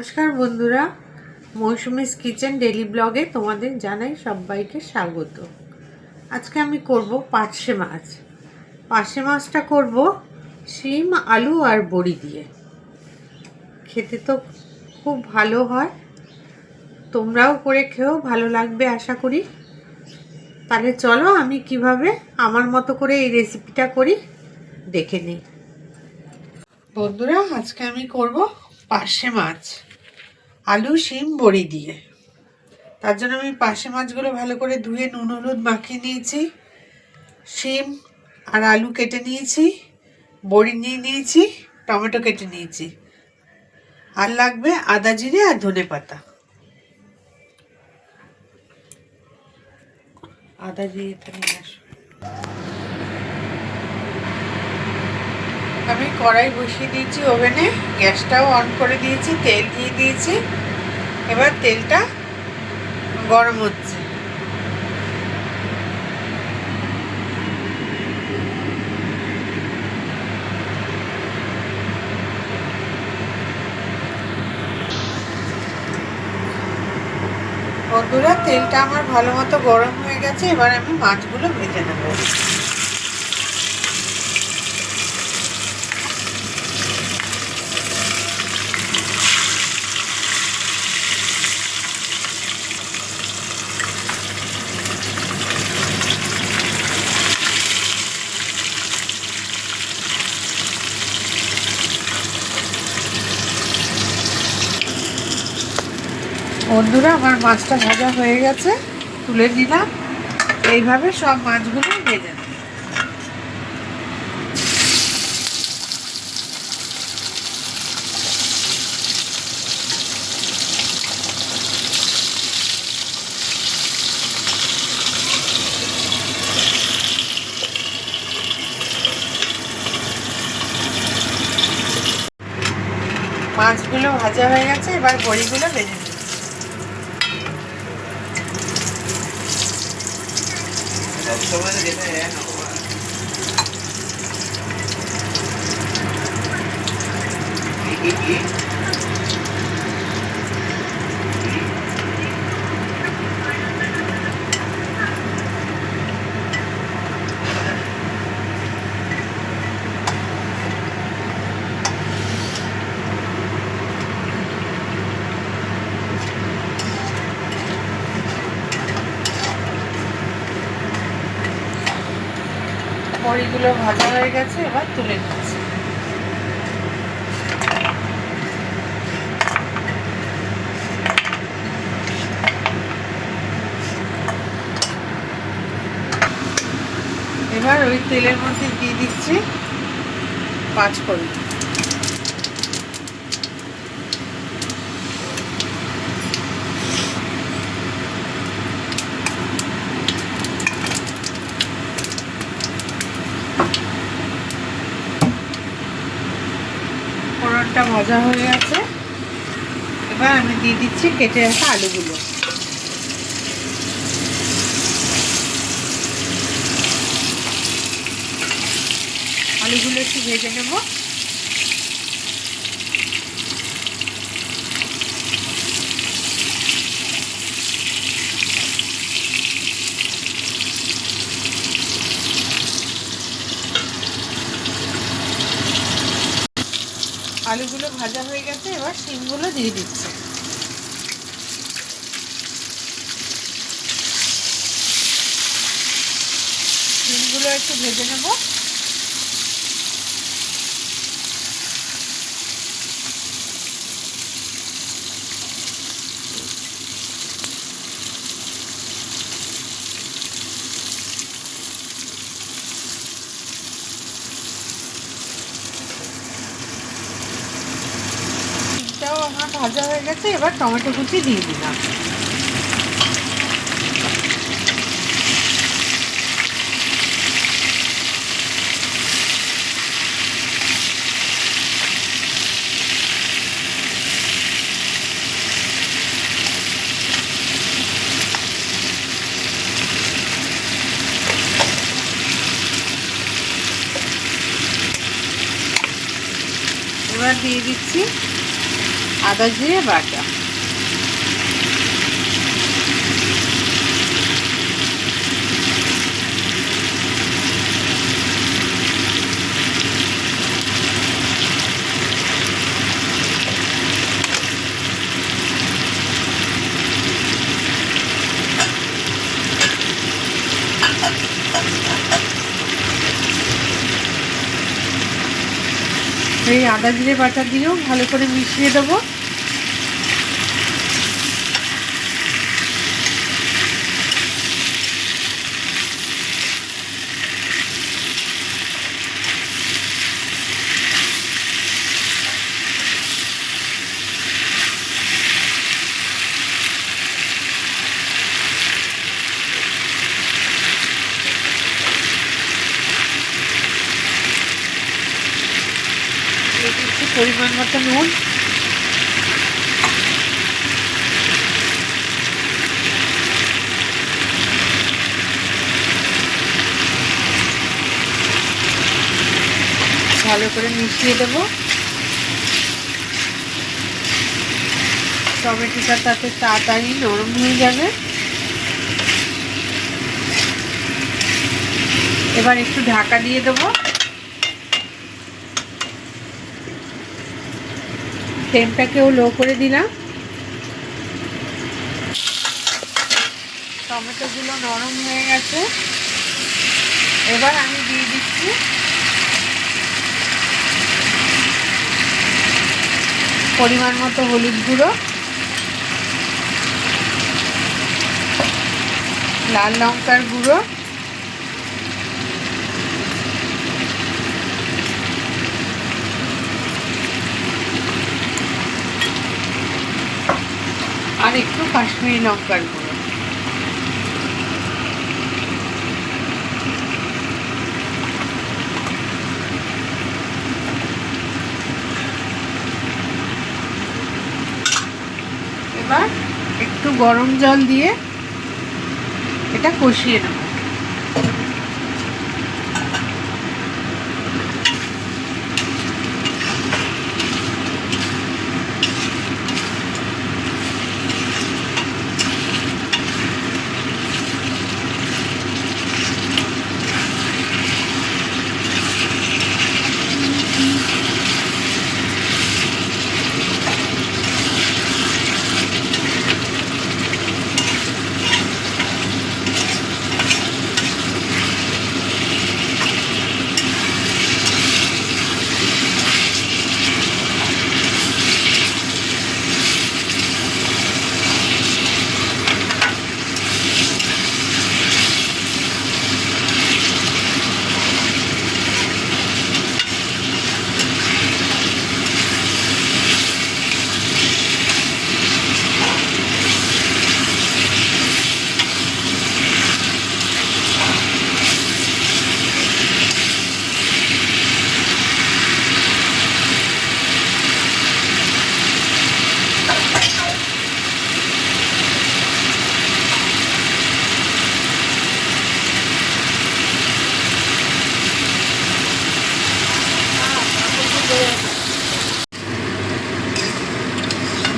নমস্কার বন্ধুরা, Mousumi's kitchen daily ব্লগে তোমাদের জানাই সবাইকে স্বাগত। আজকে আমি করব পার্শে মাছ। পার্শে মাছটা করব শিম, আলু আর বড়ি দিয়ে। খেতে তো খুব ভালো হয়। তোমরাও করে খেয়েও ভালো লাগবে আশা করি। তাহলে চলো আমি কীভাবে আমার মতো করে এই রেসিপিটা করি, দেখে নিই। বন্ধুরা, আজকে আমি করব পার্শে মাছ। আলু, শিম, বড়ি দিয়ে। তার জন্য আমি পাশে মাছগুলো ভালো করে ধুয়ে নুন, হলুদ মাখিয়ে নিয়েছি। শিম আর আলু কেটে নিয়েছি, বড়ি নিয়ে নিয়েছি, টমেটো কেটে নিয়েছি। আর লাগবে আদা জিরে আর ধনে পাতা। আদা জিরে নিয়ে আসো। আমি কড়াই বসিয়ে দিয়েছি ওভেনে, গ্যাসটাও অন করে দিয়েছি, তেল দিয়ে দিয়েছি। এবার তেলটা গরম হচ্ছে। বন্ধুরা, তেলটা আমার ভালো মতো গরম হয়ে গেছে, এবার আমি মাছগুলো ভেজে নেব। বন্ধুরা, আমার মাছটা ভাজা হয়ে গেছে, তুলে নিলাম। এইভাবে সব মাছগুলো ভেজে মাছগুলো ভাজা হয়ে গেছে, এবার বড়িগুলো ভেজে নেব। Sama na dito বড়িগুলো ভাজা হয়ে গেছে, এবার তুলে নিচ্ছি। এবার ওই তেলের মধ্যে দিয়ে দিচ্ছি পাঁচ ফোড়ন ভাজা হয়ে গেছে। এবার আমি দিয়ে দিচ্ছি কেটে রাখা আলুগুলো। আলুগুলো একটু ভেজে নেব আলুগুলো ভাজা হয়ে গেছে এবার শিমগুলো দিয়ে দিচ্ছি। শিমগুলো একটু ভেজে নেব শিমটাও আমার ভাজা হয়ে গেছে এবার টমেটো কুচি দিয়ে দিলাম। এবার দিয়ে দিচ্ছি আদা জিরে বাটা এই আদা জিরে বাটা দিয়েও ভালো করে মিশিয়ে দেবো দিয়ে দিচ্ছি নুন ভালো করে মিশিয়ে দেব। টমেটোটা তাতে তাড়াতাড়ি নরম হয়ে যাবে। এবার একটু ঢাকা দিয়ে দেবো। ফ্লেমটাকেও লো করে দিলাম। টমেটোগুলো নরম হয়ে গেছে। এবার আমি দিয়ে দিচ্ছি পরিমাণ মতো হলুদ গুঁড়ো। লাল লঙ্কার গুঁড়ো। আর একটু কাশ্মীরি লঙ্কার গুঁড়ো। এবার একটু গরম জল দিয়ে এটা কষিয়ে নেব।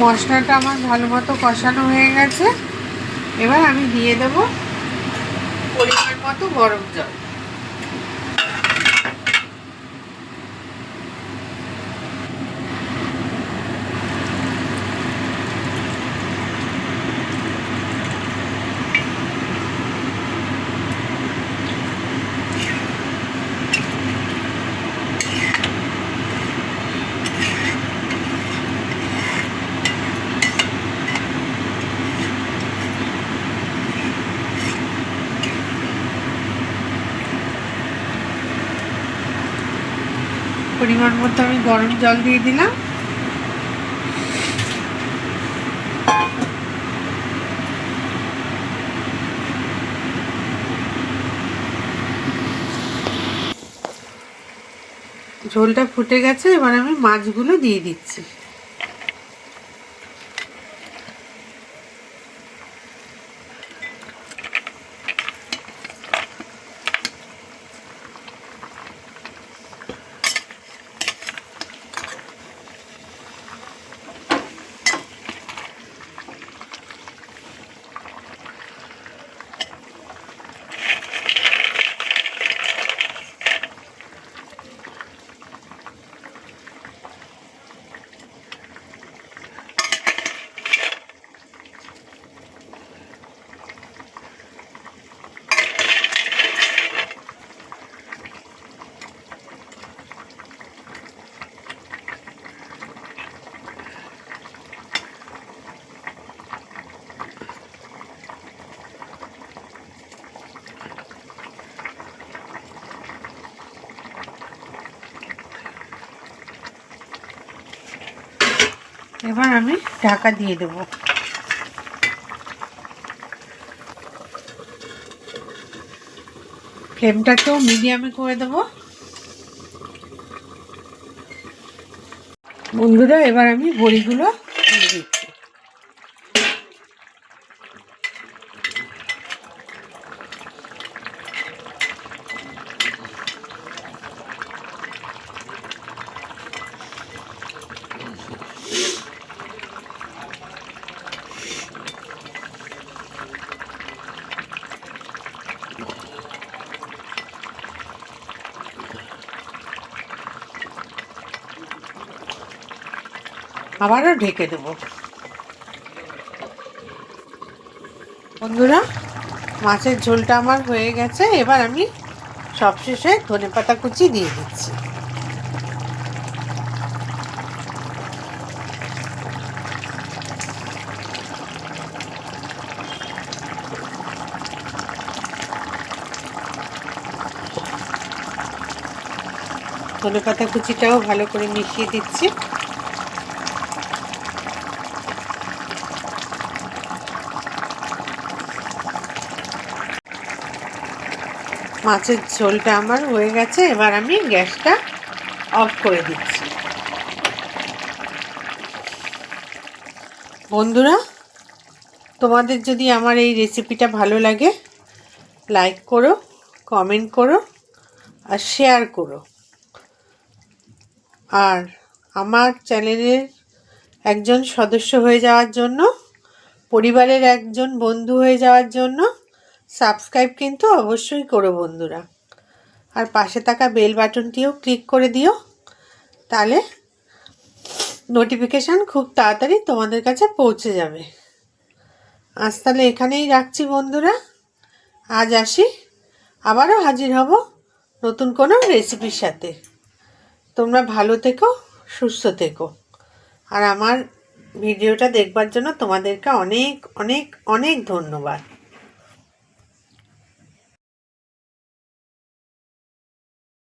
মশলাটা আমার ভালো মতো কষানো হয়ে গেছে। এবার আমি দিয়ে দেবো পরিমাণ মতো গরম জল। মতো আমি গরম জল দিয়ে দিলাম। ঝোলটা ফুটে গেছে এবার আমি মাছগুলো দিয়ে দিচ্ছি। এবার আমি ঢাকা দিয়ে দেব। ফ্লেমটাকেও মিডিয়ামে করে দেব। বন্ধুরা এবার আমি বড়িগুলো দিয়ে দিচ্ছি আবারও ঢেকে দেব। বন্ধুরা, মাছের ঝোলটা আমার হয়ে গেছে। এবার আমি সবশেষে ধনে পাতা কুচি দিয়ে দিচ্ছি। ধনে পাতা কুচিটাও ভালো করে মিশিয়ে দিচ্ছি। মাছের ঝোলটা আমার হয়ে গেছে, এবার আমি গ্যাসটা অফ করে দিচ্ছি। বন্ধুরা, তোমাদের যদি আমার এই রেসিপিটা ভালো লাগে, লাইক করো, কমেন্ট করো আর শেয়ার করো। আর আমার চ্যানেলের একজন সদস্য হয়ে যাওয়ার জন্য, পরিবারের একজন বন্ধু হয়ে যাওয়ার জন্য সাবস্ক্রাইব কিন্তু অবশ্যই করো বন্ধুরা। আর পাশে থাকা বেল বাটনটিও ক্লিক করে দিও। তাহলে নোটিফিকেশান খুব তাড়াতাড়ি তোমাদের কাছে পৌঁছে যাবে। আজ তাহলে এখানেই রাখছি বন্ধুরা। আজ আসি। আবারও হাজির হব নতুন কোনো রেসিপির সাথে। তোমরা ভালো থেকো, সুস্থ থেকো। আর আমার ভিডিওটা দেখবার জন্য তোমাদেরকে অনেক অনেক অনেক ধন্যবাদ।